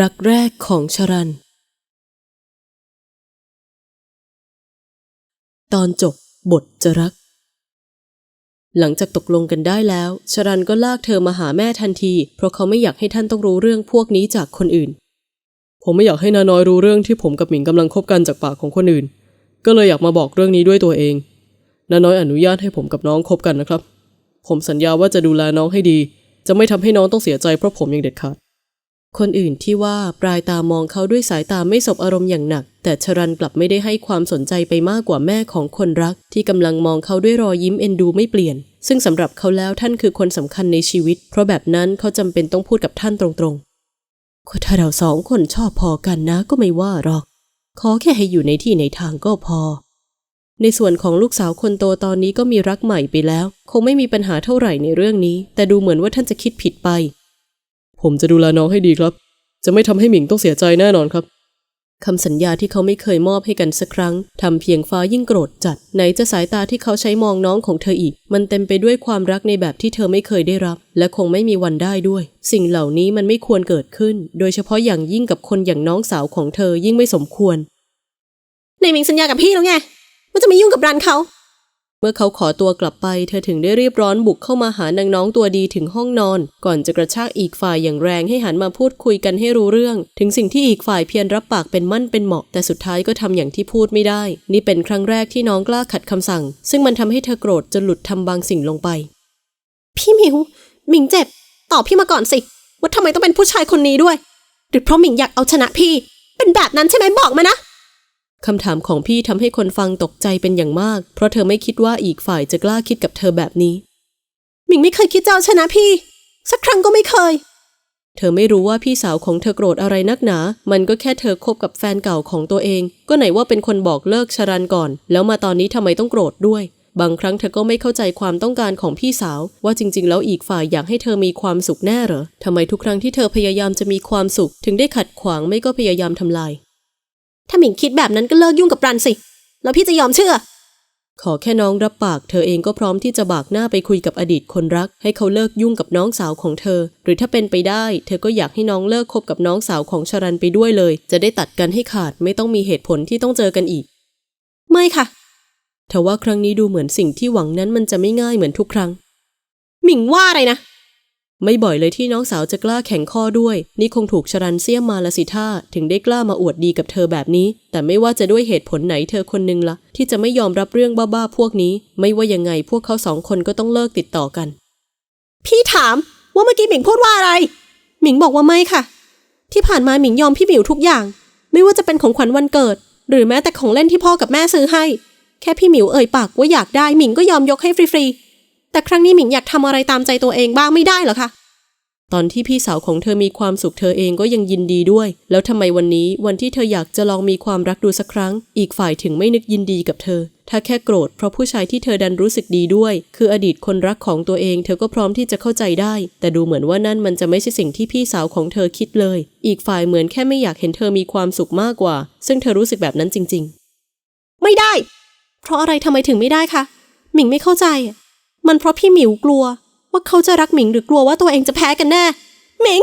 รักแรกของชรัน ตอนจบบทจะรัก หลังจากตกลงกันได้แล้ว ชรันก็ลากเธอมาหาแม่ทันที เพราะเขาไม่อยากให้ท่านต้องรู้เรื่องพวกนี้จากคนอื่น ผมไม่อยากให้นาน้อยรู้เรื่องที่ผมกับหมิงกำลังคบกันจากปากของคนอื่น ก็เลยอยากมาบอกเรื่องนี้ด้วยตัวเอง นาน้อยอนุญาตให้ผมกับน้องคบกันนะครับ ผมสัญญาว่าจะดูแลน้องให้ดี จะไม่ทำให้น้องต้องเสียใจเพราะผมย่างเด็ดขาด คนอื่นที่ว่าปลายตามองเขาด้วยสายตาไม่สบอารมณ์อย่างหนัก แต่ชรันกลับไม่ได้ให้ความสนใจไปมากกว่าแม่ของคนรัก ที่กำลังมองเขาด้วยรอยยิ้มเอ็นดูไม่เปลี่ยน ซึ่งสำหรับเขาแล้วท่านคือคนสำคัญในชีวิต เพราะแบบนั้นเขาจำเป็นต้องพูดกับท่านตรงๆก็ถ้าเราสองคนชอบพอกันนะก็ไม่ว่าหรอก ขอแค่ให้อยู่ในที่ในทางก็พอ ในส่วนของลูกสาวคนโตตอนนี้ก็มีรักใหม่ไปแล้ว คงไม่มีปัญหาเท่าไหร่ในเรื่องนี้ แต่ดูเหมือนว่าท่านจะคิดผิดไป ผมจะดูแลน้องให้ดีครับ จะไม่ทำให้หมิงต้องเสียใจแน่นอนครับคำสัญญาที่เขาไม่เคยมอบให้กันสักครั้งทำเพียงฟ้ายิ่งโกรธจัดไหนจะสายตาที่เขาใช้มองน้องของเธออีก มันเต็มไปด้วยความรักในแบบที่เธอไม่เคยได้รับ และคงไม่มีวันได้ด้วย สิ่งเหล่านี้มันไม่ควรเกิดขึ้น โดยเฉพาะอย่างยิ่งกับคนอย่างน้องสาวของเธอยิ่งไม่สมควรในหมิงสัญญากับพี่แล้วไงว่าจะไม่ยุ่งกับรันเขา เมื่อเขาขอตัวกลับไป เธอถึงได้รีบร้อนบุกเข้ามาหานางน้องตัวดีถึงห้องนอน ก่อนจะกระชากอีกฝ่ายอย่างแรงให้หันมาพูดคุยกันให้รู้เรื่อง ถึงสิ่งที่อีกฝ่ายเพียรรับปากเป็นมั่นเป็นเหมาะ แต่สุดท้ายก็ทำอย่างที่พูดไม่ได้ นี่เป็นครั้งแรกที่น้องกล้าขัดคำสั่ง ซึ่งมันทำให้เธอโกรธจนหลุดทำบางสิ่งลงไป พี่มิวหมิงเจ็บ ตอบพี่มาก่อนสิ ว่าทำไมต้องเป็นผู้ชายคนนี้ด้วย หรือเพราะหมิงอยากเอาชนะพี่ เป็นแบบนั้นใช่ไหมบอกมานะ คำถามของพี่ทำให้คนฟังตกใจเป็นอย่างมาก เพราะเธอไม่คิดว่าอีกฝ่ายจะกล้าคิดกับเธอแบบนี้หมิงไม่เคยคิดจะเอาชนะพี่ สักครั้งก็ไม่เคย เธอไม่รู้ว่าพี่สาวของเธอโกรธอะไรนักหนา มันก็แค่เธอคบกับแฟนเก่าของตัวเอง ก็ไหนว่าเป็นคนบอกเลิกชรันก่อน แล้วมาตอนนี้ทำไมต้องโกรธด้วย บางครั้งเธอก็ไม่เข้าใจความต้องการของพี่สาว ว่าจริง ๆ แล้วอีกฝ่ายอยากให้เธอมีความสุขแน่เหรอทำไมทุกครั้งที่เธอพยายามจะมีความสุข ถึงได้ขัดขวางไม่ก็พยายามทำลาย ถ้าหมิงคิดแบบนั้นก็เลิกยุ่งกับรันสิ แล้วพี่จะยอมเชื่อ ขอแค่น้องรับปาก เธอเองก็พร้อมที่จะบากหน้าไปคุยกับอดีตคนรัก ให้เขาเลิกยุ่งกับน้องสาวของเธอ หรือถ้าเป็นไปได้ เธอก็อยากให้น้องเลิกคบกับน้องสาวของชรันไปด้วยเลย จะได้ตัดกันให้ขาดไม่ต้องมีเหตุผลที่ต้องเจอกันอีก ไม่ค่ะเธอว่าครั้งนี้ดูเหมือนสิ่งที่หวังนั้นมันจะไม่ง่ายเหมือนทุกครั้ง หมิงว่าอะไรนะ ไม่บ่อยเลยที่น้องสาวจะกล้าแข่งข้อด้วย นี่คงถูกชรันเสี้ยมมาละสิท่าถึงได้กล้ามาอวดดีกับเธอแบบนี้ แต่ไม่ว่าจะด้วยเหตุผลไหนเธอคนนึงละที่จะไม่ยอมรับเรื่องบ้าๆพวกนี้ ไม่ว่ายังไงพวกเขาสองคนก็ต้องเลิกติดต่อกัน พี่ถามว่าเมื่อกี้หมิงพูดว่าอะไร หมิงบอกว่าไม่ค่ะ ที่ผ่านมาหมิงยอมพี่หมิวทุกอย่าง ไม่ว่าจะเป็นของขวัญวันเกิด หรือแม้แต่ของเล่นที่พ่อกับแม่ซื้อให้ แค่พี่หมิวเอ่ยปากว่าอยากได้หมิงก็ยอมยกให้ฟรีๆ แต่ครั้งนี้หมิงอยากทำอะไรตามใจตัวเองบ้างไม่ได้เหรอคะ ตอนที่พี่สาวของเธอมีความสุขเธอเองก็ยังยินดีด้วย แล้วทำไมวันนี้วันที่เธออยากจะลองมีความรักดูสักครั้ง อีกฝ่ายถึงไม่นึกยินดีกับเธอ ถ้าแค่โกรธเพราะผู้ชายที่เธอดันรู้สึกดีด้วย คืออดีตคนรักของตัวเอง เธอก็พร้อมที่จะเข้าใจได้ แต่ดูเหมือนว่านั่นมันจะไม่ใช่สิ่งที่พี่สาวของเธอคิดเลย อีกฝ่ายเหมือนแค่ไม่อยากเห็นเธอมีความสุขมากกว่า ซึ่งเธอรู้สึกแบบนั้นจริง ๆ ไม่ได้ เพราะอะไรทำไมถึงไม่ได้คะหมิงไม่เข้าใจ มันเพราะพี่หมิวกลัว ว่าเขาจะรักหมิงหรือกลัวว่าตัวเองจะแพ้กันแน่ หมิง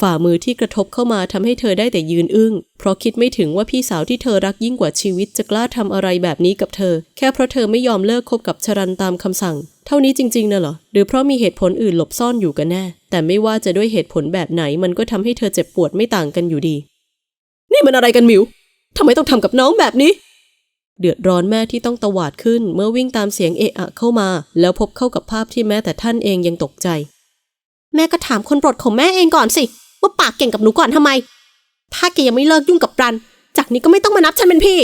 ฝ่ามือที่กระทบเข้ามาทำให้เธอได้แต่ยืนอึ้ง เพราะคิดไม่ถึงว่าพี่สาวที่เธอรักยิ่งกว่าชีวิตจะกล้าทำอะไรแบบนี้กับเธอ แค่เพราะเธอไม่ยอมเลิกคบกับชรันตามคำสั่ง เท่านี้จริงๆนะเหรอ หรือเพราะมีเหตุผลอื่นหลบซ่อนอยู่กันแน่ แต่ไม่ว่าจะด้วยเหตุผลแบบไหนมันก็ทำให้เธอเจ็บปวดไม่ต่างกันอยู่ดี นี่มันอะไรกันหมิวทำไมต้องทำกับน้องแบบนี้ เดือดร้อนแม่ที่ต้องตวาดขึ้นเมื่อวิ่งตามเสียงเอะอะเข้ามา แล้วพบเข้ากับภาพที่แม้แต่ท่านเองยังตกใจ แม่ก็ถามคนโปรดของแม่เองก่อนสิ ว่าปากเก่งกับหนูก่อนทำไม ถ้าแกยังไม่เลิกยุ่งกับรัน จากนี้ก็ไม่ต้องมานับฉันเป็นพี่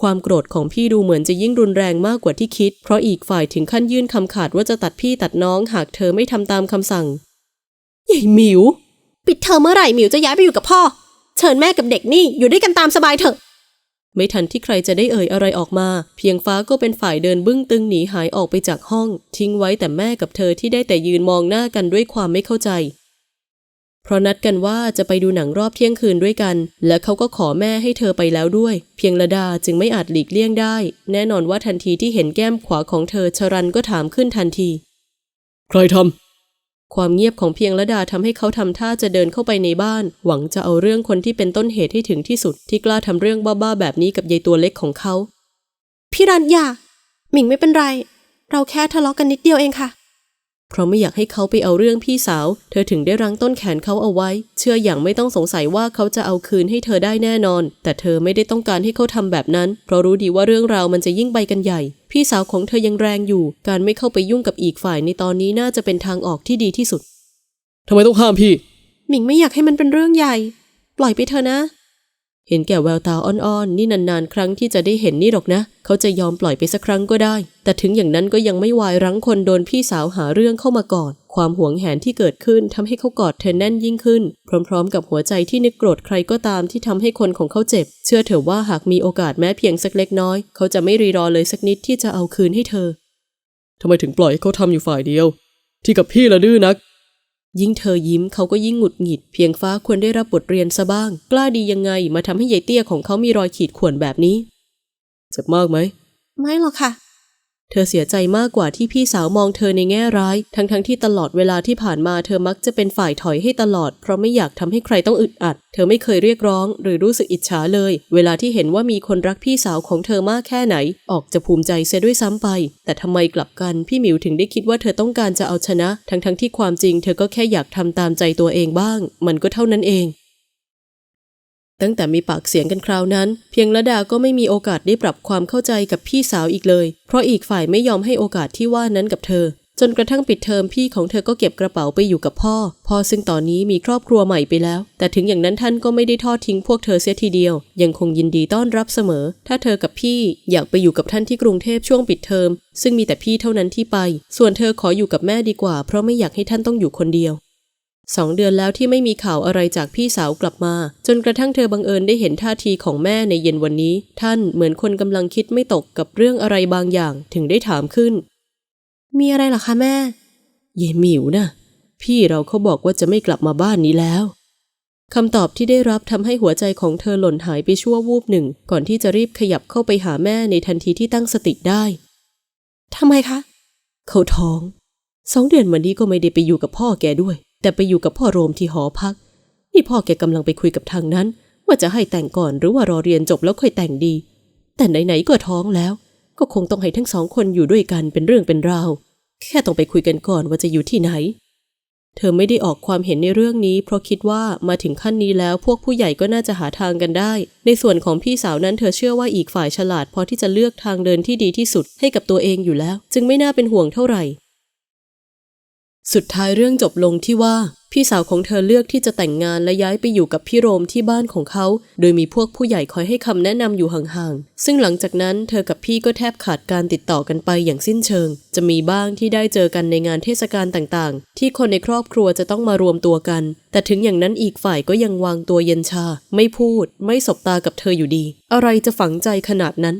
ความโกรธของพี่ดูเหมือนจะยิ่งรุนแรงมากกว่าที่คิด เพราะอีกฝ่ายถึงขั้นยื่นคำขาดว่าจะตัดพี่ตัดน้องหากเธอไม่ทำตามคำสั่งใหญ่หมิว ปิดเทอมเมื่อไหร่หมิวจะย้ายไปอยู่กับพ่อ เชิญแม่กับเด็กนี่อยู่ด้วยกันตามสบายเถอะ ไม่ทันที่ใครจะได้เอ่ยอะไรออกมา เพียงฟ้าก็เป็นฝ่ายเดินบึ้งตึงหนีหายออกไปจากห้อง ทิ้งไว้แต่แม่กับเธอที่ได้แต่ยืนมองหน้ากันด้วยความไม่เข้าใจ เพราะนัดกันว่าจะไปดูหนังรอบเที่ยงคืนด้วยกัน และเขาก็ขอแม่ให้เธอไปแล้วด้วย เพียงระดาจึงไม่อาจหลีกเลี่ยงได้ แน่นอนว่าทันทีที่เห็นแก้มขวาของเธอชรันก็ถามขึ้นทันที ใครท ความเงียบของเพียงละดาทำให้เขาทำท่าจะเดินเข้าไปในบ้าน หวังจะเอาเรื่องคนที่เป็นต้นเหตุให้ถึงที่สุด ที่กล้าทำเรื่องบ้าๆแบบนี้กับยายตัวเล็กของเขา พี่รันอย่าหมิงไม่เป็นไร เราแค่ทะเลาะกันนิดเดียวเองค่ะ เพราะไม่อยากให้เขาไปเอาเรื่องพี่สาว เธอถึงได้รั้งต้นแขนเขาเอาไว้ เชื่ออย่างไม่ต้องสงสัยว่าเขาจะเอาคืนให้เธอได้แน่นอน แต่เธอไม่ได้ต้องการให้เขาทำแบบนั้น เพราะรู้ดีว่าเรื่องราวมันจะยิ่งไปกันใหญ่ พี่สาวของเธอยังแรงอยู่ การไม่เข้าไปยุ่งกับอีกฝ่ายในตอนนี้น่าจะเป็นทางออกที่ดีที่สุดทำไมต้องห้ามพี่ หมิงไม่อยากให้มันเป็นเรื่องใหญ่ ปล่อยไปเถอะนะ เห็นแก่แววตาอ่อนๆ นี่นานๆ ครั้งที่จะได้เห็นนี่หรอกนะ เขาจะยอมปล่อยไปสักครั้งก็ได้ แต่ถึงอย่างนั้นก็ยังไม่วายรั้งคนโดนพี่สาวหาเรื่องเข้ามาก่อน ความหวงแหนที่เกิดขึ้นทำให้เขากอดเธอแน่นยิ่งขึ้น พร้อมๆ กับหัวใจที่นึกโกรธใครก็ตามที่ทำให้คนของเขาเจ็บ เชื่อเถอะว่าหากมีโอกาสแม้เพียงสักเล็กน้อย เขาจะไม่รีรอเลยสักนิดที่จะเอาคืนให้เธอทำไมถึงปล่อยให้เขาทำอยู่ฝ่ายเดียว ที่กับพี่ละดื้อนัก ยิ่งเธอยิ้มเขาก็ยิ่งหงุดหงิด เพียงฟ้าควรได้รับบทเรียนซะบ้าง กล้าดียังไงมาทำให้ยายเตี้ยของเขามีรอยขีดข่วนแบบนี้ เจ็บมากไหม ไม่หรอกค่ะ เธอเสียใจมากกว่าที่พี่สาวมองเธอในแง่ร้าย ทั้งๆทที่ตลอดเวลาที่ผ่านมาเธอมักจะเป็นฝ่ายถอยให้ตลอด เพราะไม่อยากทำให้ใครต้องอึดอัด เธอไม่เคยเรียกร้อง หรือรู้สึกอิจฉาเลย เวลาที่เห็นว่ามีคนรักพี่สาวของเธอมากแค่ไหน ออกจะภูมิใจเสียด้วยซ้ำไป แต่ทำไมกลับกัน พี่หมิวถึงได้คิดว่าเธอต้องการจะเอาชนะ ทั้งๆทที่ความจริง เธอก็แค่อยากทำตามใจตัวเองบ้าง มันก็เท่านั้นเอง ตั้งแต่มีปากเสียงกันคราวนั้น เพียงละดาก็ไม่มีโอกาสได้ปรับความเข้าใจกับพี่สาวอีกเลย เพราะอีกฝ่ายไม่ยอมให้โอกาสที่ว่านั้นกับเธอ จนกระทั่งปิดเทอมพี่ของเธอก็เก็บกระเป๋าไปอยู่กับพ่อ พ่อซึ่งตอนนี้มีครอบครัวใหม่ไปแล้ว แต่ถึงอย่างนั้นท่านก็ไม่ได้ทอดทิ้งพวกเธอเสียทีเดียว ยังคงยินดีต้อนรับเสมอ ถ้าเธอกับพี่อยากไปอยู่กับท่านที่กรุงเทพช่วงปิดเทอมซึ่งมีแต่พี่เท่านั้นที่ไป ส่วนเธอขออยู่กับแม่ดีกว่า เพราะไม่อยากให้ท่านต้องอยู่คนเดียว สองเดือนแล้วที่ไม่มีข่าวอะไรจากพี่สาวกลับมา จนกระทั่งเธอบังเอิญได้เห็นท่าทีของแม่ในเย็นวันนี้ ท่านเหมือนคนกำลังคิดไม่ตกกับเรื่องอะไรบางอย่างถึงได้ถามขึ้น มีอะไรเหรอคะแม่เยหมิวนะพี่เราเขาบอกว่าจะไม่กลับมาบ้านนี้แล้วคำตอบที่ได้รับทำให้หัวใจของเธอหล่นหายไปชั่ววูบหนึ่ง ก่อนที่จะรีบขยับเข้าไปหาแม่ในทันทีที่ตั้งสติได้ทำไมคะ เขาท้องสองเดือนมานี้ก็ไม่ได้ไปอยู่กับพ่อแกด้วย แต่ไปอยู่กับพ่อโรมที่หอพัก นี่พ่อแกกำลังไปคุยกับทางนั้น ว่าจะให้แต่งก่อนหรือว่ารอเรียนจบแล้วค่อยแต่งดี แต่ไหนๆก็ท้องแล้ว ก็คงต้องให้ทั้งสองคนอยู่ด้วยกันเป็นเรื่องเป็นราวแค่ต้องไปคุยกันก่อนว่าจะอยู่ที่ไหน เธอไม่ได้ออกความเห็นในเรื่องนี้ เพราะคิดว่ามาถึงขั้นนี้แล้วพวกผู้ใหญ่ก็น่าจะหาทางกันได้ ในส่วนของพี่สาวนั้นเธอเชื่อว่าอีกฝ่ายฉลาดพอที่จะเลือกทางเดินที่ดีที่สุดให้กับตัวเองอยู่แล้ว จึงไม่น่าเป็นห่วงเท่าไหร่ สุดท้ายเรื่องจบลงที่ว่า พี่สาวของเธอเลือกที่จะแต่งงานและย้ายไปอยู่กับพี่โรมที่บ้านของเขา โดยมีพวกผู้ใหญ่คอยให้คำแนะนำอยู่ห่างๆ ซึ่งหลังจากนั้นเธอกับพี่ก็แทบขาดการติดต่อกันไปอย่างสิ้นเชิง จะมีบ้างที่ได้เจอกันในงานเทศกาลต่างๆ ที่คนในครอบครัวจะต้องมารวมตัวกัน แต่ถึงอย่างนั้นอีกฝ่ายก็ยังวางตัวเย็นชา ไม่พูด ไม่สบตากับเธออยู่ดี อะไรจะฝังใจขนาดนั้น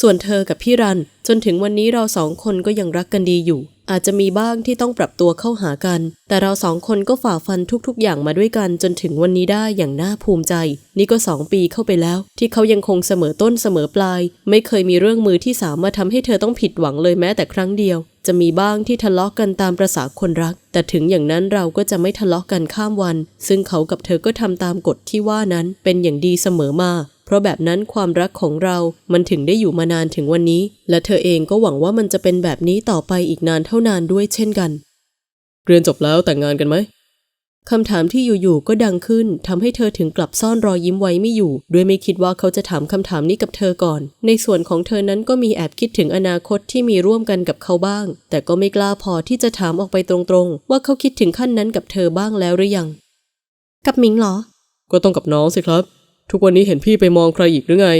ส่วนเธอกับพี่รัน จนถึงวันนี้เราสองคนก็ยังรักกันดีอยู่ อาจจะมีบ้างที่ต้องปรับตัวเข้าหากัน แต่เราสองคนก็ฝ่าฟันทุกๆ อย่างมาด้วยกันจนถึงวันนี้ได้อย่างน่าภูมิใจ นี่ก็สองปีเข้าไปแล้ว ที่เขายังคงเสมอต้นเสมอปลาย ไม่เคยมีเรื่องมือที่สามมาทำให้เธอต้องผิดหวังเลยแม้แต่ครั้งเดียว จะมีบ้างที่ทะเลาะกันตามประษาคนรัก แต่ถึงอย่างนั้นเราก็จะไม่ทะเลาะกันข้ามวัน ซึ่งเขากับเธอก็ทำตามกฎที่ว่านั้นเป็นอย่างดีเสมอมา ราะแบบนั้นความรักของเรามันถึงได้อยู่มานานถึงวันนี้ และเธอเองก็หวังว่ามันจะเป็นแบบนี้ต่อไปอีกนานเท่านานด้วยเช่นกัน เรียนจบแล้วแต่งงานกันไหมคำถามที่อยู่ๆก็ดังขึ้นทำให้เธอถึงกลับซ่อนรอยยิ้มไว้ไม่อยู่ ด้วยไม่คิดว่าเขาจะถามคำถามนี้กับเธอก่อน ในส่วนของเธอนั้นก็มีแอบคิดถึงอนาคตที่มีร่วมกันกับเขาบ้าง แต่ก็ไม่กล้าพอที่จะถามออกไปตรงๆ ว่าเขาคิดถึงขั้นนั้นกับเธอบ้างแล้วหรือยัง กับหมิงเหรอ ก็ต้องกับน้องสิครับ ทุกวันนี้เห็นพี่ไปมองใครอีกหรือไง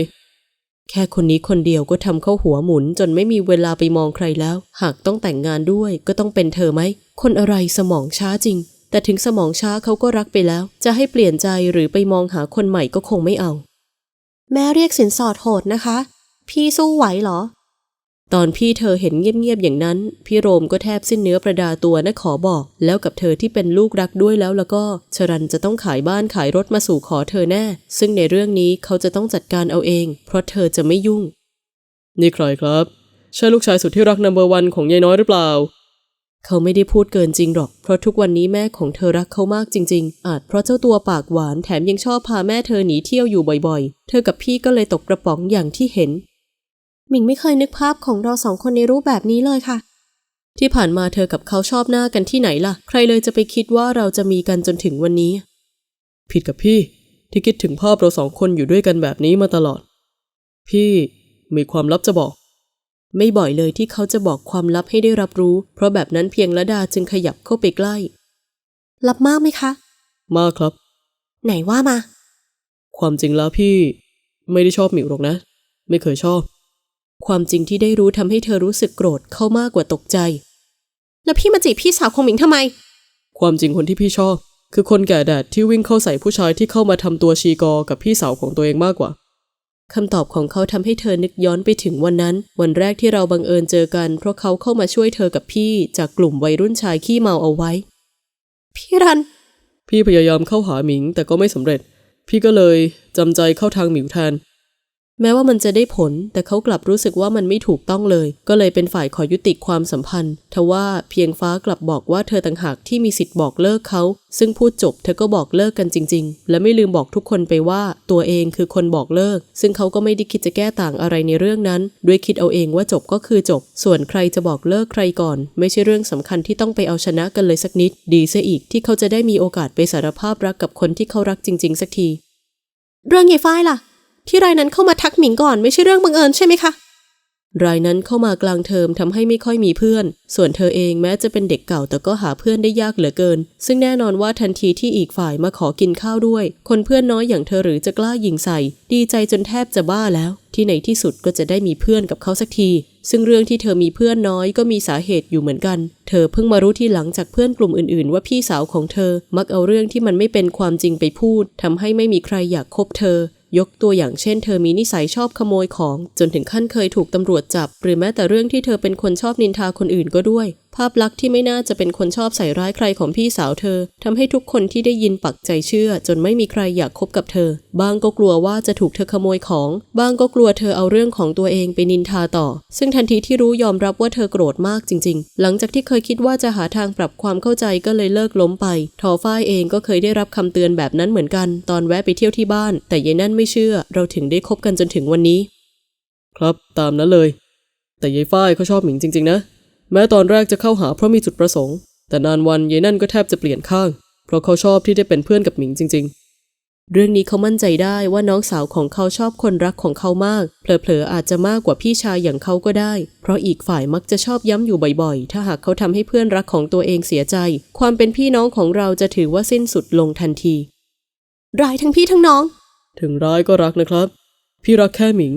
แค่คนนี้คนเดียวก็ทำเข้าหัวหมุนจนไม่มีเวลาไปมองใครแล้ว หากต้องแต่งงานด้วยก็ต้องเป็นเธอไหม คนอะไรสมองช้าจริง แต่ถึงสมองช้าเขาก็รักไปแล้ว จะให้เปลี่ยนใจหรือไปมองหาคนใหม่ก็คงไม่เอา แม่เรียกสินสอดโหดนะคะ พี่สู้ไหวเหรอ ตอนพี่เธอเห็นเงียบๆอย่างนั้น พี่โรมก็แทบสิ้นเนื้อประดาตัวนะขอบอก แล้วกับเธอที่เป็นลูกรักด้วยแล้วแล้วก็ ชรันจะต้องขายบ้านขายรถมาสู่ขอเธอแน่ ซึ่งในเรื่องนี้เขาจะต้องจัดการเอาเอง เพราะเธอจะไม่ยุ่ง นี่ใครครับ ใช่ลูกชายสุดที่รักนัมเบอร์วันของยายน้อยหรือเปล่า เขาไม่ได้พูดเกินจริงหรอก เพราะทุกวันนี้แม่ของเธอรักเขามากจริง ๆ อาจเพราะเจ้าตัวปากหวานแถมยังชอบพาแม่เธอหนีเที่ยวอยู่บ่อยๆ เธอกับพี่ก็เลยตกกระป๋องอย่างที่เห็น หมิงไม่เคยนึกภาพของเราสองคนในรูปแบบนี้เลยค่ะ ที่ผ่านมาเธอกับเขาชอบหน้ากันที่ไหนล่ะ ใครเลยจะไปคิดว่าเราจะมีกันจนถึงวันนี้ ผิดกับพี่ ที่คิดถึงภาพเราสองคนอยู่ด้วยกันแบบนี้มาตลอด พี่มีความลับจะบอก ไม่บ่อยเลยที่เขาจะบอกความลับให้ได้รับรู้ เพราะแบบนั้นเพียงละดาจึงขยับเข้าไปใกล้รับมากไหมคะ มากครับ ไหนว่ามา ความจริงแล้วพี่ ไม่ได้ชอบหมิวหรอกนะ ไม่เคยชอบ ความจริงที่ได้รู้ทำให้เธอรู้สึกโกรธเข้ามากกว่าตกใจ แล้วพี่มาจีบพี่สาวของหมิงทำไม ความจริงคนที่พี่ชอบ คือคนแก่แดดที่วิ่งเข้าใส่ผู้ชายที่เข้ามาทำตัวชีกอกับพี่สาวของตัวเองมากกว่าคำตอบของเขาทำให้เธอนึกย้อนไปถึงวันนั้น วันแรกที่เราบังเอิญเจอกัน เพราะเขาเข้ามาช่วยเธอกับพี่จากกลุ่มวัยรุ่นชายขี้เมาเอาไว้ พี่รัน พี่พยายามเข้าหาหมิงแต่ก็ไม่สำเร็จ พี่ก็เลยจำใจเข้าทางหมิวแทน แม้ว่ามันจะได้ผล แต่เขากลับรู้สึกว่ามันไม่ถูกต้องเลย ก็เลยเป็นฝ่ายขอยุติความสัมพันธ์ ทว่าเพียงฟ้ากลับบอกว่าเธอต่างหากที่มีสิทธิ์บอกเลิกเขา ซึ่งพูดจบเธอก็บอกเลิกกันจริง ๆ และไม่ลืมบอกทุกคนไปว่าตัวเองคือคนบอกเลิก ซึ่งเขาก็ไม่ได้คิดจะแก้ต่างอะไรในเรื่องนั้น ด้วยคิดเอาเองว่าจบก็คือจบ ส่วนใครจะบอกเลิกใครก่อน ไม่ใช่เรื่องสำคัญที่ต้องไปเอาชนะกันเลยสักนิด ดีเสียอีกที่เขาจะได้มีโอกาสไปสารภาพรักกับคนที่เขารักจริง ๆ สักที เรื่องยายฝ้ายล่ะ ที่รายนั้นเข้ามาทักหมิงก่อนไม่ใช่เรื่องบังเอิญใช่ไหมคะ รายนั้นเข้ามากลางเทอมทำให้ไม่ค่อยมีเพื่อน ส่วนเธอเองแม้จะเป็นเด็กเก่าแต่ก็หาเพื่อนได้ยากเหลือเกิน ซึ่งแน่นอนว่าทันทีที่อีกฝ่ายมาขอกินข้าวด้วย คนเพื่อนน้อยอย่างเธอหรือจะกล้ายิงใส่ ดีใจจนแทบจะบ้าแล้ว ที่ในที่สุดก็จะได้มีเพื่อนกับเขาสักที ซึ่งเรื่องที่เธอมีเพื่อนน้อยก็มีสาเหตุอยู่เหมือนกัน เธอเพิ่งมารู้ที่หลังจากเพื่อนกลุ่มอื่น ๆ ว่าพี่สาวของเธอ มักเอาเรื่องที่มันไม่เป็นความจริงไปพูดทำให้ไม่มีใครอยากคบเธอ ยกตัวอย่างเช่นเธอมีนิสัยชอบขโมยของ จนถึงขั้นเคยถูกตำรวจจับ หรือแม้แต่เรื่องที่เธอเป็นคนชอบนินทาคนอื่นก็ด้วย ภาพลักษณ์ที่ไม่น่าจะเป็นคนชอบใส่ร้ายใครของพี่สาวเธอทำให้ทุกคนที่ได้ยินปักใจเชื่อ จนไม่มีใครอยากคบกับเธอ บางก็กลัวว่าจะถูกเธอขโมยของ บางก็กลัวเธอเอาเรื่องของตัวเองไปนินทาต่อ ซึ่งทันทีที่รู้ยอมรับว่าเธอโกรธมากจริง ๆ หลังจากที่เคยคิดว่าจะหาทางปรับความเข้าใจก็เลยเลิกล้มไป ทอฝ้ายเองก็เคยได้รับคำเตือนแบบนั้นเหมือนกัน ตอนแวะไปเที่ยวที่บ้าน แต่ยายนั่นไม่เชื่อ เราถึงได้คบกันจนถึงวันนี้ ครับ ตามนั้นเลย แต่ยายฝ้ายเขาชอบหมิงจริง ๆ นะ แม้ตอนแรกจะเข้าหาเพราะมีจุดประสงค์ แต่นานวันยายนั่นก็แทบจะเปลี่ยนข้าง เพราะเขาชอบที่ได้เป็นเพื่อนกับหมิงจริง ๆ เรื่องนี้เขามั่นใจได้ว่าน้องสาวของเขาชอบคนรักของเขามาก เผลอๆอาจจะมากกว่าพี่ชายอย่างเขาก็ได้ เพราะอีกฝ่ายมักจะชอบย้ำอยู่บ่อยๆ ถ้าหากเขาทำให้เพื่อนรักของตัวเองเสียใจ ความเป็นพี่น้องของเราจะถือว่าสิ้นสุดลงทันทีรายทั้งพี่ทั้งน้อง ถึงร้ายก็รักนะครับ พี่รักแค่หมิง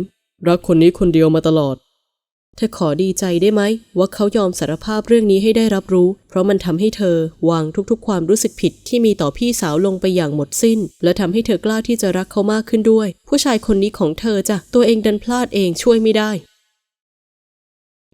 รักคนนี้คนเดียวมาตลอด เธอขอดีใจได้ไหม ว่าเขายอมสารภาพเรื่องนี้ให้ได้รับรู้ เพราะมันทำให้เธอวางทุกๆ ความรู้สึกผิดที่มีต่อพี่สาวลงไปอย่างหมดสิ้น และทำให้เธอกล้าที่จะรักเขามากขึ้นด้วย ผู้ชายคนนี้ของเธอจ้ะตัวเองดันพลาดเองช่วยไม่ได้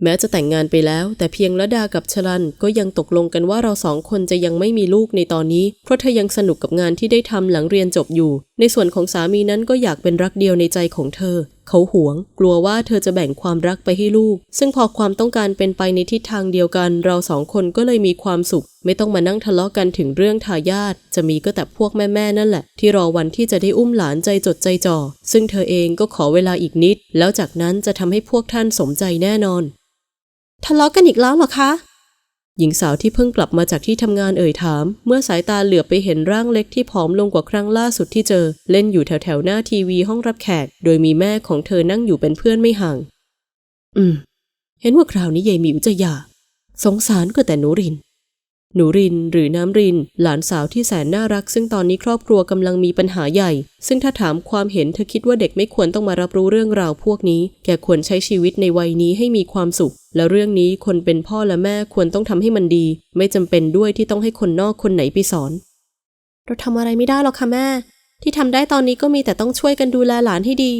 แม้จะแต่งงานไปแล้ว แต่เพียงละดากับชลันก็ยังตกลงกันว่าเราสองคนจะยังไม่มีลูกในตอนนี้ เพราะเธอยังสนุกกับงานที่ได้ทำหลังเรียนจบอยู่ ในส่วนของสามีนั้นก็อยากเป็นรักเดียวในใจของเธอ เขาหวง กลัวว่าเธอจะแบ่งความรักไปให้ลูก ซึ่งพอความต้องการเป็นไปในทิศทางเดียวกัน เราสองคนก็เลยมีความสุข ไม่ต้องมานั่งทะเลาะกันถึงเรื่องทายาทจะมีก็แต่พวกแม่ๆนั่นแหละ ที่รอวันที่จะได้อุ้มหลานใจจดใจจ่อซึ่งเธอเองก็ขอเวลาอีกนิด แล้วจากนั้นจะทำให้พวกท่านสมใจแน่นอน ทะเลาะกันอีกแล้วเหรอคะ หญิงสาวที่เพิ่งกลับมาจากที่ทำงานเอ่ยถาม เมื่อสายตาเหลือบไปเห็นร่างเล็กที่ผอมลงกว่าครั้งล่าสุดที่เจอ เล่นอยู่แถวแถวๆหน้าทีวีห้องรับแขก โดยมีแม่ของเธอนั่งอยู่เป็นเพื่อนไม่ห่าง อืม เห็นว่าคราวนี้ยายมิวจะหย่าสงสารก็แต่นูริน หนูรินหรือน้ำริน หลานสาวที่แสนน่ารัก ซึ่งตอนนี้ครอบครัวกำลังมีปัญหาใหญ่ ซึ่งถ้าถามความเห็นเธอคิดว่าเด็กไม่ควรต้องมารับรู้เรื่องราวพวกนี้ แกควรใช้ชีวิตในวัยนี้ให้มีความสุข แล้วเรื่องนี้คนเป็นพ่อและแม่ควรต้องทำให้มันดี ไม่จำเป็นด้วยที่ต้องให้คนนอกคนไหนไปสอน เราทำอะไรไม่ได้หรอกค่ะแม่ ที่ทำได้ตอนนี้ก็มีแต่ต้องช่วยกันดูแลหลานให้ดี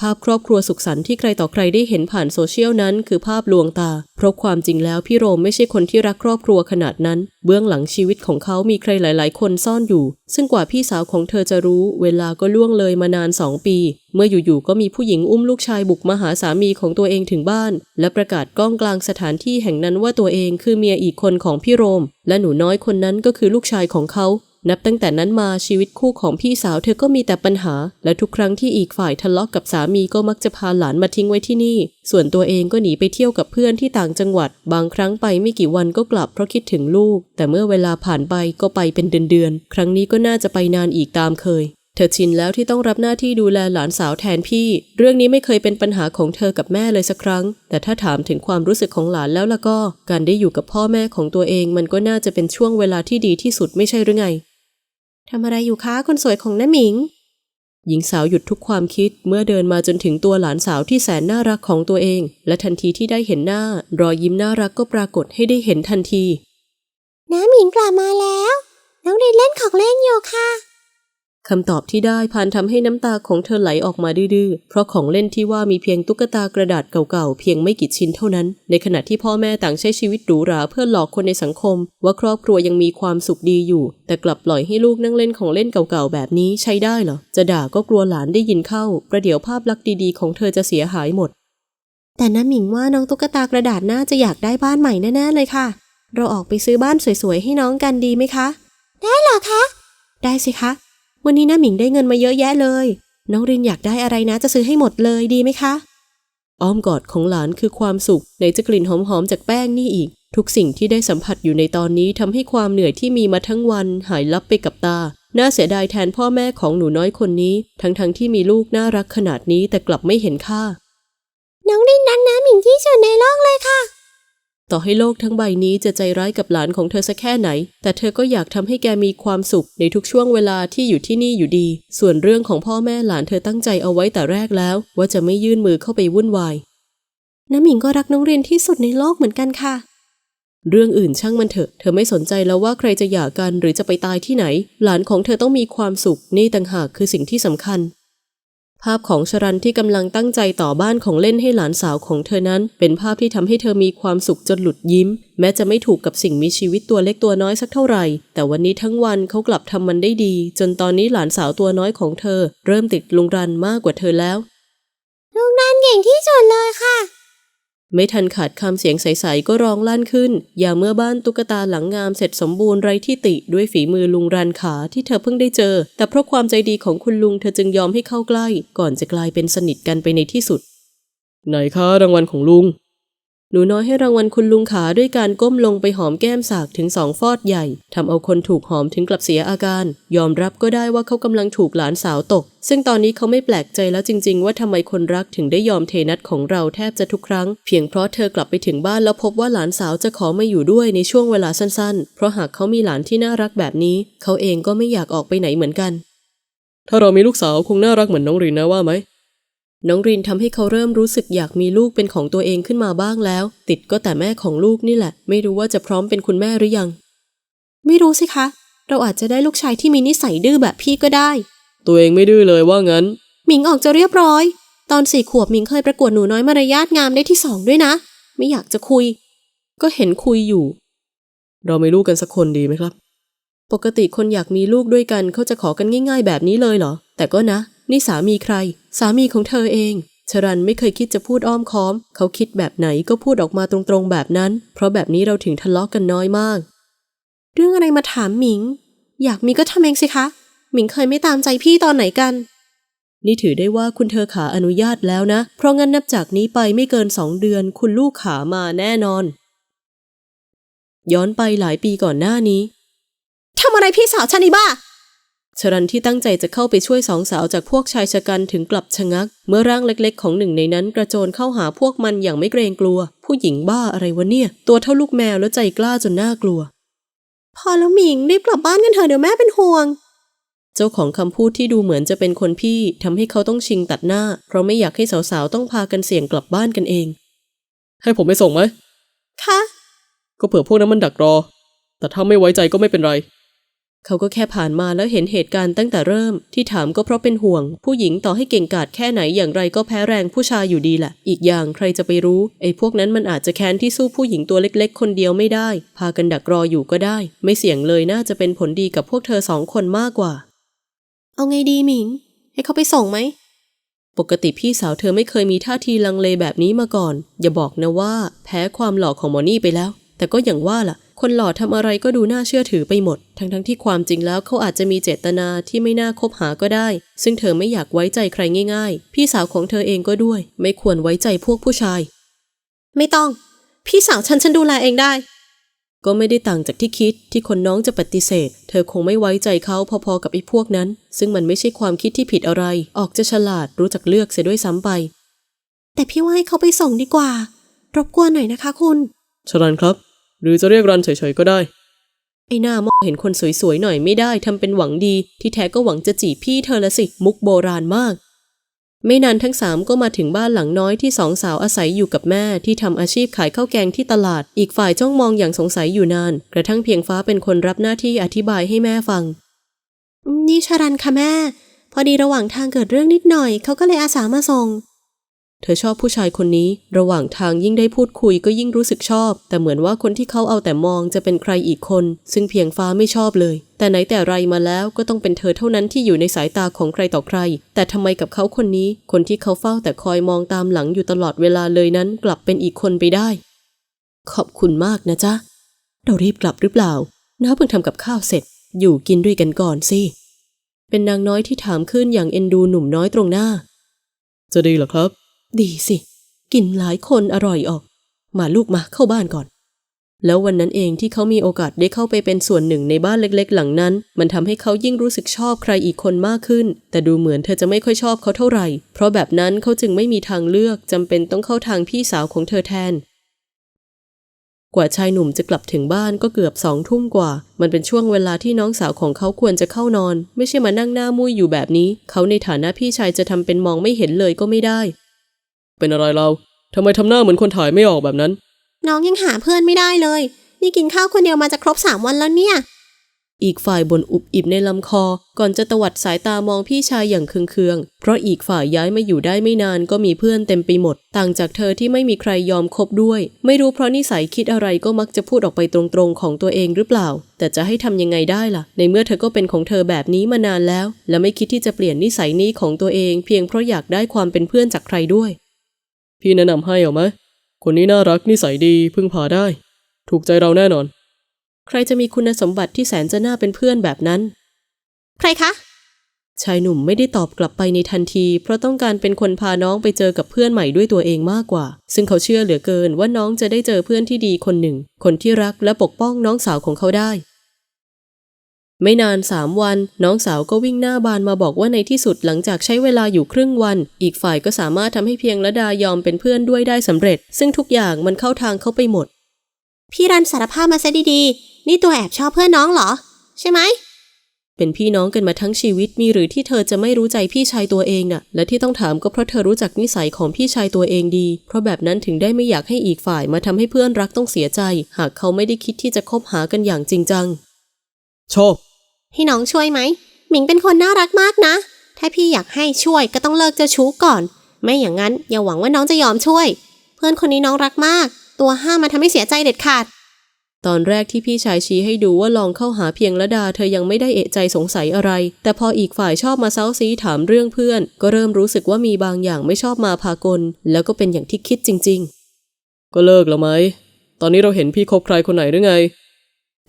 ภาพครอบครัวสุขสันต์ที่ใครต่อใครได้เห็นผ่านโซเชียลนั้นคือภาพลวงตา เพราะความจริงแล้วพี่โรมไม่ใช่คนที่รักครอบครัวขนาดนั้น เบื้องหลังชีวิตของเขามีใครหลาย ๆ คนซ่อนอยู่ ซึ่งกว่าพี่สาวของเธอจะรู้ เวลาก็ล่วงเลยมานานสองปี เมื่ออยู่ ๆ ก็มีผู้หญิงอุ้มลูกชายบุกมาหาสามีของตัวเองถึงบ้าน และประกาศก้องกลางสถานที่แห่งนั้นว่าตัวเองคือเมียอีกคนของพี่โรม และหนูน้อยคนนั้นก็คือลูกชายของเขา นับตั้งแต่นั้นมาชีวิตคู่ของพี่สาวเธอก็มีแต่ปัญหา และทุกครั้งที่อีกฝ่ายทะเลาะกกับสามีก็มักจะพาหลานมาทิ้งไว้ที่นี่ ส่วนตัวเองก็หนีไปเที่ยวกับเพื่อนที่ต่างจังหวัด บางครั้งไปไม่กี่วันก็กลับเพราะคิดถึงลูก แต่เมื่อเวลาผ่านไปก็ไปเป็นเดือนๆ ครั้งนี้ก็น่าจะไปนานอีกตามเคย เธอชินแล้วที่ต้องรับหน้าที่ดูแลหลานสาวแทนพี่ เรื่องนี้ไม่เคยเป็นปัญหาของเธอกับแม่เลยสักครั้ง แต่ถ้าถามถึงความรู้สึกของหลานแล้วล่ะก็ การได้อยู่กับพ่อแม่ของตัวเองมันก็น่าจะเป็นช่วงเวลาที่ดีที่สุดไม่ใช่หรือไง ทำอะไรอยู่คะคนสวยของน้าหมิง หญิงสาวหยุดทุกความคิดเมื่อเดินมาจนถึงตัวหลานสาวที่แสนน่ารักของตัวเอง และทันทีที่ได้เห็นหน้ารอยยิ้มน่ารักก็ปรากฏให้ได้เห็นทันที น้าหมิงกลับมาแล้ว น้องรินเล่นของเล่นอยู่ค่ะ คำตอบที่ได้พานทำให้น้ำตาของเธอไหลออกมาดื้อๆ เพราะของเล่นที่ว่ามีเพียงตุ๊กตากระดาษเก่าๆ เพียงไม่กี่ชิ้นเท่านั้น ในขณะที่พ่อแม่ต่างใช้ชีวิตหรูหราเพื่อหลอกคนในสังคม ว่าครอบครัวยังมีความสุขดีอยู่ แต่กลับปล่อยให้ลูกนั่งเล่นของเล่นเก่าๆ แบบนี้ใช้ได้เหรอ จะด่าก็กลัวหลานได้ยินเข้า ประเดี๋ยวภาพลักษณ์ดีๆ ของเธอจะเสียหายหมด แต่น้าหมิงว่าน้องตุ๊กตากระดาษน่าจะอยากได้บ้านใหม่แน่ๆเลยค่ะ เราออกไปซื้อบ้านสวยๆให้น้องกันดีไหมคะ ได้เหรอคะ ได้สิคะ วันนี้น้าหมิงได้เงินมาเยอะแยะเลย น้องรินอยากได้อะไรนะจะซื้อให้หมดเลยดีไหมคะ อ้อมกอดของหลานคือความสุขไหนจะกลิ่นหอมๆจากแป้งนี่อีก ทุกสิ่งที่ได้สัมผัสอยู่ในตอนนี้ทำให้ความเหนื่อยที่มีมาทั้งวันหายลับไปกับตา น่าเสียดายแทนพ่อแม่ของหนูน้อยคนนี้ ทั้งๆที่มีลูกน่ารักขนาดนี้แต่กลับไม่เห็นค่า น้องรินรักน้าหมิงที่สุดในโลกเลยค่ะ ต่อให้โลกทั้งใบนี้จะใจร้ายกับหลานของเธอสักแค่ไหน แต่เธอก็อยากทำให้แกมีความสุขในทุกช่วงเวลาที่อยู่ที่นี่อยู่ดี ส่วนเรื่องของพ่อแม่หลานเธอตั้งใจเอาไว้แต่แรกแล้ว ว่าจะไม่ยื่นมือเข้าไปวุ่นวายน้าหมิงก็รักน้องเรินที่สุดในโลกเหมือนกันค่ะ เรื่องอื่นช่างมันเถอะ เธอไม่สนใจแล้วว่าใครจะหย่ากันหรือจะไปตายที่ไหน หลานของเธอต้องมีความสุข นี่ต่างหากคือสิ่งที่สำคัญ ภาพของชรันที่กำลังตั้งใจต่อบ้านของเล่นให้หลานสาวของเธอนั้น เป็นภาพที่ทำให้เธอมีความสุขจนหลุดยิ้ม แม้จะไม่ถูกกับสิ่งมีชีวิตตัวเล็กตัวน้อยสักเท่าไหร่ แต่วันนี้ทั้งวันเขากลับทำมันได้ดี จนตอนนี้หลานสาวตัวน้อยของเธอ เริ่มติดลุงรันมากกว่าเธอแล้ว ลุงรันเก่งที่สุดเลยค่ะ ไม่ทันขาดคำเสียงใสๆก็ร้องลั่นขึ้น อย่าเมื่อบ้านตุ๊กตาหลังงามเสร็จสมบูรณ์ไร้ที่ติด้วยฝีมือลุงรันขาที่เธอเพิ่งได้เจอ แต่เพราะความใจดีของคุณลุงเธอจึงยอมให้เข้าใกล้ ก่อนจะกลายเป็นสนิทกันไปในที่สุด ไหนคะรางวัลของลุง หนูน้อยให้รางวัลคุณลุงขาด้วยการก้มลงไปหอมแก้มสากถึงสองฟอดใหญ่ทำเอาคนถูกหอมถึงกลับเสียอาการ ยอมรับก็ได้ว่าเขากำลังถูกหลานสาวตก ซึ่งตอนนี้เขาไม่แปลกใจแล้วจริง ๆ ว่าทำไมคนรักถึงได้ยอมเทนัดของเราแทบจะทุกครั้ง เพียงเพราะเธอกลับไปถึงบ้านแล้วพบว่าหลานสาวจะขอมาอยู่ด้วยในช่วงเวลาสั้นๆ เพราะหากเขามีหลานที่น่ารักแบบนี้ เขาเองก็ไม่อยากออกไปไหนเหมือนกัน ถ้าเรามีลูกสาวคงน่ารักเหมือนน้องรินนะว่าไหม น้องรินทำให้เขาเริ่มรู้สึกอยากมีลูกเป็นของตัวเองขึ้นมาบ้างแล้ว ติดก็แต่แม่ของลูกนี่แหละ ไม่รู้ว่าจะพร้อมเป็นคุณแม่หรือยัง ไม่รู้สิคะ เราอาจจะได้ลูกชายที่มีนิสัยดื้อแบบพี่ก็ได้ ตัวเองไม่ดื้อเลยว่างั้น หมิงออกจะเรียบร้อย ตอนสี่ขวบหมิงเคยประกวดหนูน้อยมารยาทงามได้ที่สองด้วยนะ ไม่อยากจะคุย ก็เห็นคุยอยู่ เราไม่ลูกกันสักคนดีไหมครับ ปกติคนอยากมีลูกด้วยกันเขาจะขอกันง่าย ๆ แบบนี้เลยเหรอ แต่ก็นะ นี่สามีใคร สามีของเธอเอง ชรันไม่เคยคิดจะพูดอ้อมค้อม เขาคิดแบบไหนก็พูดออกมาตรงๆแบบนั้น เพราะแบบนี้เราถึงทะเลาะกกันน้อยมาก เรื่องอะไรมาถามหมิง อยากมีก็ทำเองสิคะ หมิงเคยไม่ตามใจพี่ตอนไหนกัน นี่ถือได้ว่าคุณเธอขาอนุญาตแล้วนะ เพราะงั้นนับจากนี้ไปไม่เกินสองเดือน คุณลูกขามาแน่นอน ย้อนไปหลายปีก่อนหน้านี้ทำอะไรพี่สาวฉันอีบ้า ชรันที่ตั้งใจจะเข้าไปช่วยสองสาวจากพวกชายชะกันถึงกลับชะงัก เมื่อร่างเล็กๆ ของหนึ่งในนั้นกระโจนเข้าหาพวกมันอย่างไม่เกรงกลัว ผู้หญิงบ้าอะไรวะเนี่ย ตัวเท่าลูกแมวแล้วใจกล้าจนน่ากลัว พอแล้วหมิงรีบกลับบ้านกันเถอะเดี๋ยวแม่เป็นห่วง เจ้าของคำพูดที่ดูเหมือนจะเป็นคนพี่ทำให้เขาต้องชิงตัดหน้า เพราะไม่อยากให้สาวๆต้องพากันเสี่ยงกลับบ้านกันเอง ให้ผมไปส่งไหมคะก็เผื่อพวกนั้นมันดักรอ แต่ถ้าไม่ไว้ใจก็ไม่เป็นไร เขาก็แค่ผ่านมาแล้วเห็นเหตุการณ์ตั้งแต่เริ่ม ที่ถามก็เพราะเป็นห่วง ผู้หญิงต่อให้เก่งกาจแค่ไหนอย่างไรก็แพ้แรงผู้ชายอยู่ดีแหละ อีกอย่างใครจะไปรู้ ไอ้พวกนั้นมันอาจจะแค้นที่สู้ผู้หญิงตัวเล็กๆ คนเดียวไม่ได้ พากันดักรออยู่ก็ได้ ไม่เสี่ยงเลยน่าจะเป็นผลดีกับพวกเธอสองคนมากกว่า เอาไงดีหมิง ให้เขาไปส่งไหมปกติพี่สาวเธอไม่เคยมีท่าทีลังเลแบบนี้มาก่อน อย่าบอกนะว่า แพ้ความหล่อของหมอนี่ไปแล้ว แต่ก็อย่างว่าล่ะ คนหล่อทำอะไรก็ดูน่าเชื่อถือไปหมด ทั้งๆทที่ความจริงแล้วเขาอาจจะมีเจตนาที่ไม่น่าคบหาก็ได้ ซึ่งเธอไม่อยากไว้ใจใครง่าย ๆ พี่สาวของเธอเองก็ด้วย ไม่ควรไว้ใจพวกผู้ชาย ไม่ต้อง พี่สาวฉันฉันดูแลเองได้ ก็ไม่ได้ต่างจากที่คิดที่คนน้องจะปฏิเสธ เธอคงไม่ไว้ใจเขาพอๆกับไอ้พวกนั้น ซึ่งมันไม่ใช่ความคิดที่ผิดอะไร ออกจะฉลาดรู้จักเลือกเสียด้วยซ้ำไป แต่พี่ว่าให้เขาไปส่งดีกว่า รบกวนหน่อยนะคะ คุณชรันครับ หรือจะเรียกรันเฉยๆก็ได้ ไอ้หน้ามองเห็นคนสวยๆหน่อยไม่ได้ทำเป็นหวังดี ที่แท้ก็หวังจะจีบพี่เธอละสิ มุกโบราณมาก ไม่นานทั้งสามก็มาถึงบ้านหลังน้อยที่สองสาวอาศัยอยู่กับแม่ที่ทำอาชีพขายข้าวแกงที่ตลาด อีกฝ่ายจ้องมองอย่างสงสัยอยู่นาน กระทั่งเพียงฟ้าเป็นคนรับหน้าที่อธิบายให้แม่ฟัง นี่ชารันค่ะแม่ พอดีระหว่างทางเกิดเรื่องนิดหน่อยเขาก็เลยอาสามาส่ง เธอชอบผู้ชายคนนี้ ระหว่างทางยิ่งได้พูดคุยก็ยิ่งรู้สึกชอบ แต่เหมือนว่าคนที่เขาเอาแต่มองจะเป็นใครอีกคน ซึ่งเพียงฟ้าไม่ชอบเลย แต่ไหนแต่ไรมาแล้วก็ต้องเป็นเธอเท่านั้นที่อยู่ในสายตาของใครต่อใคร แต่ทำไมกับเขาคนนี้ คนที่เขาเฝ้าแต่คอยมองตามหลังอยู่ตลอดเวลาเลยนั้น กลับเป็นอีกคนไปได้ ขอบคุณมากนะจ๊ะ เรารีบกลับหรือเปล่าน้าเพิ่งทำกับข้าวเสร็จ อยู่กินด้วยกันก่อนสิ เป็นนางน้อยที่ถามขึ้นอย่างเอ็นดูหนุ่มน้อยตรงหน้า จะดีหรอครับ ดีสิ กินหลายคนอร่อยออก มาลูกมาเข้าบ้านก่อน แล้ววันนั้นเองที่เขามีโอกาสได้เข้าไปเป็นส่วนหนึ่งในบ้านเล็ก ๆ หลังนั้น มันทำให้เขายิ่งรู้สึกชอบใครอีกคนมากขึ้น แต่ดูเหมือนเธอจะไม่ค่อยชอบเขาเท่าไหร่ เพราะแบบนั้นเขาจึงไม่มีทางเลือกจำเป็นต้องเข้าทางพี่สาวของเธอแทนกว่าชายหนุ่มจะกลับถึงบ้านก็เกือบสองทุ่มกว่า มันเป็นช่วงเวลาที่น้องสาวของเขาควรจะเข้านอน ไม่ใช่มานั่งหน้ามุ้ยอยู่แบบนี้ เขาในฐานะพี่ชายจะทำเป็นมองไม่เห็นเลยก็ไม่ได้ เป็นอะไรเราทำไมทำหน้าเหมือนคนถ่ายไม่ออกแบบนั้น น้องยังหาเพื่อนไม่ได้เลย นี่กินข้าวคนเดียวมาจะครบสามวันแล้วเนี่ย อีกฝ่ายบนอุบอิบในลำคอ ก่อนจะตวัดสายตามองพี่ชายอย่างเคืองๆ เพราะอีกฝ่ายย้ายมาอยู่ได้ไม่นานก็มีเพื่อนเต็มไปหมด ต่างจากเธอที่ไม่มีใครยอมคบด้วย ไม่รู้เพราะนิสัยคิดอะไรก็มักจะพูดออกไปตรงๆของตัวเองหรือเปล่า แต่จะให้ทำยังไงได้ล่ะ ในเมื่อเธอก็เป็นของเธอแบบนี้มานานแล้ว และไม่คิดที่จะเปลี่ยนนิสัยนี้ของตัวเอง เพียงเพราะอยากได้ความเป็นเพื่อนจากใครด้วย พี่แนะนำให้เอาไหมคนนี้น่ารักนิสัยดีพึ่งพาได้ ถูกใจเราแน่นอน ใครจะมีคุณสมบัติที่แสนจะน่าเป็นเพื่อนแบบนั้น ใครคะ ชายหนุ่มไม่ได้ตอบกลับไปในทันที เพราะต้องการเป็นคนพาน้องไปเจอกับเพื่อนใหม่ด้วยตัวเองมากกว่า ซึ่งเขาเชื่อเหลือเกินว่าน้องจะได้เจอเพื่อนที่ดีคนหนึ่ง คนที่รักและปกป้องน้องสาวของเขาได้ ไม่นานสามวัน น้องสาวก็วิ่งหน้าบานมาบอกว่าในที่สุดหลังจากใช้เวลาอยู่ครึ่งวัน อีกฝ่ายก็สามารถทำให้เพียงละดายอมเป็นเพื่อนด้วยได้สำเร็จ ซึ่งทุกอย่างมันเข้าทางเขาไปหมด พี่รันสารภาพมาซะดีๆ นี่ตัวแอบชอบเพื่อนน้องเหรอ ใช่ไหมเป็นพี่น้องกันมาทั้งชีวิตมีหรือที่เธอจะไม่รู้ใจพี่ชายตัวเองน่ะ และที่ต้องถามก็เพราะเธอรู้จักนิสัยของพี่ชายตัวเองดี เพราะแบบนั้นถึงได้ไม่อยากให้อีกฝ่ายมาทำให้เพื่อนรักต้องเสียใจ หากเขาไม่ได้คิดที่จะคบหากันอย่างจริงจัง ชอบให้น้องช่วยไหม หมิงเป็นคนน่ารักมากนะ ถ้าพี่อยากให้ช่วยก็ต้องเลิกเจ้าชู้ก่อน ไม่อย่างนั้นอย่าหวังว่าน้องจะยอมช่วย เพื่อนคนนี้น้องรักมาก ตัวห้ามมาทำให้เสียใจเด็ดขาด ตอนแรกที่พี่ชายชี้ให้ดูว่าลองเข้าหาเพียงละดา เธอยังไม่ได้เอะใจสงสัยอะไร แต่พออีกฝ่ายชอบมาเซ้าซีถามเรื่องเพื่อน ก็เริ่มรู้สึกว่ามีบางอย่างไม่ชอบมาพากล แล้วก็เป็นอย่างที่คิดจริง ๆ ก็เลิกแล้วไหม ตอนนี้เราเห็นพี่คบใครคนไหนหรือไง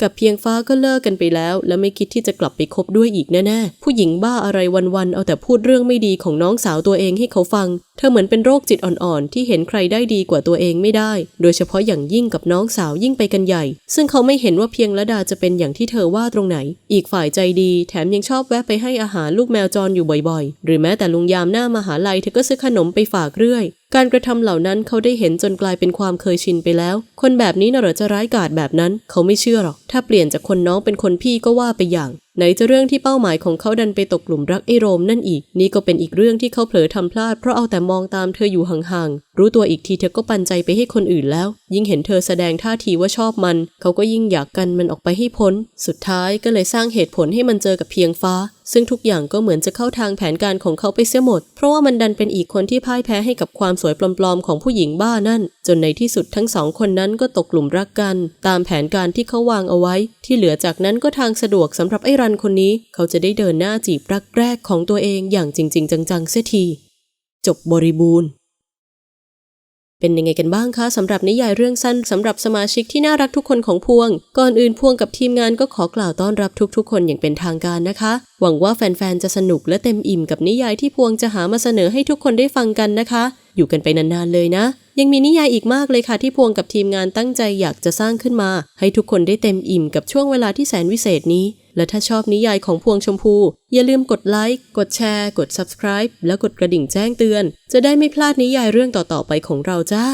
กับเพียงฟ้าก็เลิกกันไปแล้ว และไม่คิดที่จะกลับไปคบด้วยอีกแน่ๆ ผู้หญิงบ้าอะไรวันๆ เอาแต่พูดเรื่องไม่ดีของน้องสาวตัวเองให้เขาฟัง เธอเหมือนเป็นโรคจิตอ่อนๆ ที่เห็นใครได้ดีกว่าตัวเองไม่ได้ โดยเฉพาะอย่างยิ่งกับน้องสาวยิ่งไปกันใหญ่ ซึ่งเขาไม่เห็นว่าเพียงละดาจะเป็นอย่างที่เธอว่าตรงไหน อีกฝ่ายใจดี แถมยังชอบแวะไปให้อาหารลูกแมวจรอยู่บ่อยๆ หรือแม้แต่ลุงยามหน้ามหาลัยเธอก็ซื้อขนมไปฝากเรื่อยการกระทำเหล่านั้นเขาได้เห็นจนกลายเป็นความเคยชินไปแล้ว คนแบบนี้น่ะเหรอจะร้ายกาจแบบนั้น เขาไม่เชื่อหรอก ถ้าเปลี่ยนจากคนน้องเป็นคนพี่ก็ว่าไปอย่าง ไหนจะเรื่องที่เป้าหมายของเขาดันไปตกหลุมรักไอโรมนั่นอีก นี่ก็เป็นอีกเรื่องที่เขาเผลอทำพลาดเพราะเอาแต่มองตามเธออยู่ห่างๆ รู้ตัวอีกทีเธอก็ปันใจไปให้คนอื่นแล้ว ยิ่งเห็นเธอแสดงท่าทีว่าชอบมัน เขาก็ยิ่งอยากกันมันออกไปให้พ้น สุดท้ายก็เลยสร้างเหตุผลให้มันเจอกับเพียงฟ้า ซึ่งทุกอย่างก็เหมือนจะเข้าทางแผนการของเขาไปเสียหมด เพราะว่ามันดันเป็นอีกคนที่พ่ายแพ้ให้กับความสวยปลอมๆของผู้หญิงบ้านั่น จนในที่สุดทั้งสองคนนั้นก็ตกหลุมรักกัน ตามแผนการที่เขาวางเอาไว้ ที่เหลือจากนั้นก็ทางสะดวกสำหรับไอ้รันคนนี้เขาจะได้เดินหน้าจีบรักแรกของตัวเองอย่างจริง ๆ จังๆเสียที จบบริบูรณ์ เป็นยังไงกันบ้างคะสำหรับนิยายเรื่องสั้นสำหรับสมาชิกที่น่ารักทุกคนของพวง ก่อนอื่นพวงกับทีมงานก็ขอกล่าวต้อนรับทุกๆ คนอย่างเป็นทางการนะคะ หวังว่าแฟนๆจะสนุกและเต็มอิ่มกับนิยายที่พวงจะหามาเสนอให้ทุกคนได้ฟังกันนะคะ อยู่กันไปนานๆเลยนะยังมีนิยายอีกมากเลยค่ะที่พวงกับทีมงานตั้งใจอยากจะสร้างขึ้นมา ให้ทุกคนได้เต็มอิ่มกับช่วงเวลาที่แสนวิเศษนี้ และถ้าชอบนิยายของพวงชมพู อย่าลืมกดไลค์ กดแชร์ กด subscribe และกดกระดิ่งแจ้งเตือน จะได้ไม่พลาดนิยายเรื่องต่อๆไปของเราจ้า